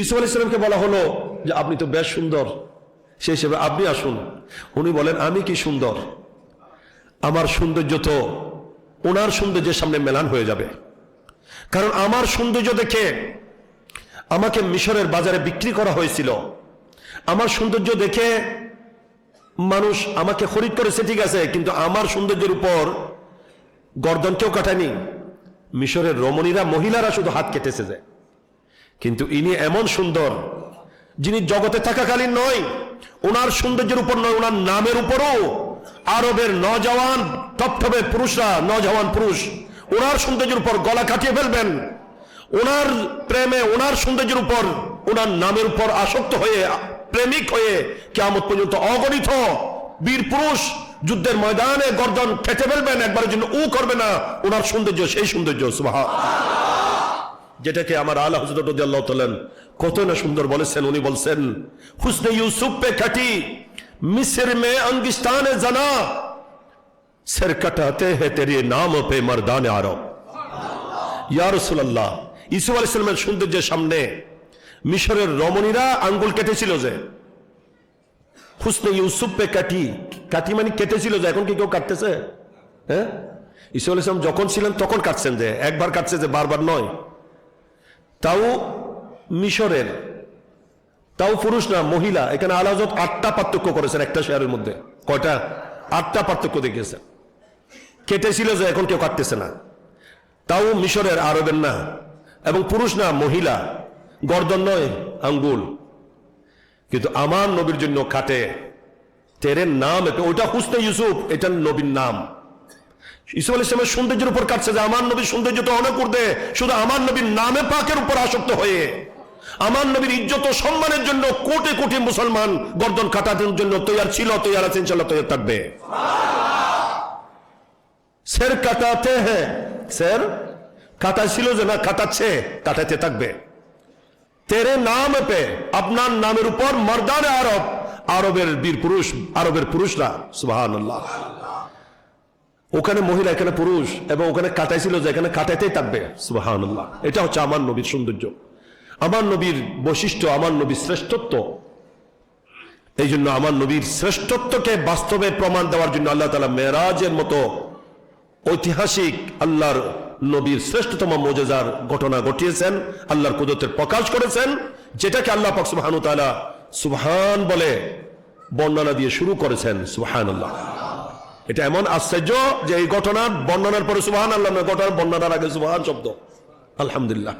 ইসুফ আলী ইসলামকে বলা হলো যে, আপনি তো বেশ সুন্দর। সেই হিসেবে আপনি আসুন। উনি বলেন, আমি কি সুন্দর? আমার সৌন্দর্য তো ওনার সৌন্দর্যের সামনে মেলান হয়ে যাবে। কারণ আমার সৌন্দর্য দেখে আমাকে মিশরের বাজারে বিক্রি করা হয়েছিল। আমার সৌন্দর্য দেখে মানুষ আমাকে খরিদ করেছে, ঠিক আছে, কিন্তু আমার সৌন্দর্যের উপর গর্দন কেউ কাটায়নি। মিশরের রমণীরা, মহিলারা শুধু হাত কেটেছে যায় কিন্তু ইনি এমন সুন্দর, যিনি জগতে থাকাকালীন নয় ওনার সৌন্দর্যের উপর নয় ওনার নামের উপরও আরবের নজওয়ান টপটপে পুরুষরা নজওয়ান পুরুষ ওনার সৌন্দর্যের উপর গলা কাটিয়ে ফেলবেন। ওনার প্রেমে ওনার সৌন্দর্যের উপর ওনার নামের উপর আসক্ত হয়ে, প্রেমিক হয়ে কেমন পর্যন্ত অগণিত বীর পুরুষ যুদ্ধের ময়দানে গর্দন খেতে ফেলবেন। একবারের জন্য উ করবে না ওনার সৌন্দর্য, সেই সৌন্দর্য সুবাহ যেটাকে আমার আলা হজরত আল্লাহ কত না সুন্দর বলেছেন, উনি বলছেন, হুসনে ইউসুফ পে খাটি মিসর মে অঙ্গিস্তান জানা, সের কটাতে হে তেরে নাম পে মর্দান আরও। ইয়ারসুল্লাহ ইসু আলাইসলামের সৌন্দর্যের সামনে মিশরের রমণীরা আঙ্গুল কেটেছিল যে, হুসনে ইউসুফ পে কাটি। কাটি মানে কেটেছিল যে, এখন কি কেউ কাটতেছে? হ্যাঁ? ইসু আলাইসলাম যখন ছিলেন তখন কাটছেন যে, একবার কাটছে যে, বারবার নয়। তাও মিশরের, তাও পুরুষ না, মহিলা। এখানে আলাজত আটটা পার্থক্য করেছেন একটা শেয়ারের মধ্যে। কয়টা? আটটা পার্থক্য দেখিয়েছেন। কেটেছিল যে এখন কেউ কাটতেছে না। তাও মিশরের আরবের না। এবং পুরুষ না, মহিলা। গর্দন নয়, আঙ্গুল। কিন্তু আমার নবীর জন্য কাটে তেরের নাম, এটা ওইটা হুসনে ইউসুফ এটা নবীর নাম। ইসুফ আল ইসলামের সৌন্দর্যের উপর কাটছে যে আমার নবীর সৌন্দর্য তো অনেক শুধু আমার নবীর নামে পাকের উপর আসক্ত হয়ে, আমার নবীর ইজ্জত সম্মানের জন্য কোটি কোটি মুসলমান গর্দন জন্য ছিল আছে ইনশাল্লাহ থাকবে। কাটাতে হ্যাঁ কাটা ছিল যে না, কাটাচ্ছে কাটাতে থাকবে। তেরে নাম পে আপনার নামের উপর মর্দানে আরব, আরবের বীর পুরুষ, আরবের পুরুষরা সুবাহান ওখানে মহিলা, এখানে পুরুষ এবং ওখানে কাটাইছিল যে এখানে কাটাইতেই থাকবে। সুবাহান্লাহ এটা হচ্ছে আমার নবীর সৌন্দর্য। আমার নবীর বৈশিষ্ট্য, আমার নবীর শ্রেষ্ঠত্ব। এই জন্য আমার নবীর শ্রেষ্ঠত্বকে বাস্তবে প্রমাণ দেওয়ার জন্য আল্লাহ তালা মেরাজের মতো ঐতিহাসিক আল্লাহর নবীর শ্রেষ্ঠতম মোজেজার ঘটনা ঘটিয়েছেন, আল্লাহর কুদরতের প্রকাশ করেছেন, যেটাকে আল্লাহ পাক সুবহানু তাআলা সুবহান বলে বর্ণনা দিয়ে শুরু করেছেন। সুবহান আল্লাহ এটা এমন আশ্চর্য যে এই ঘটনার বর্ণনার পরে সুবাহ আল্লাহ ঘটনার বর্ণনার আগে সুবাহ শব্দ। আলহামদুলিল্লাহ।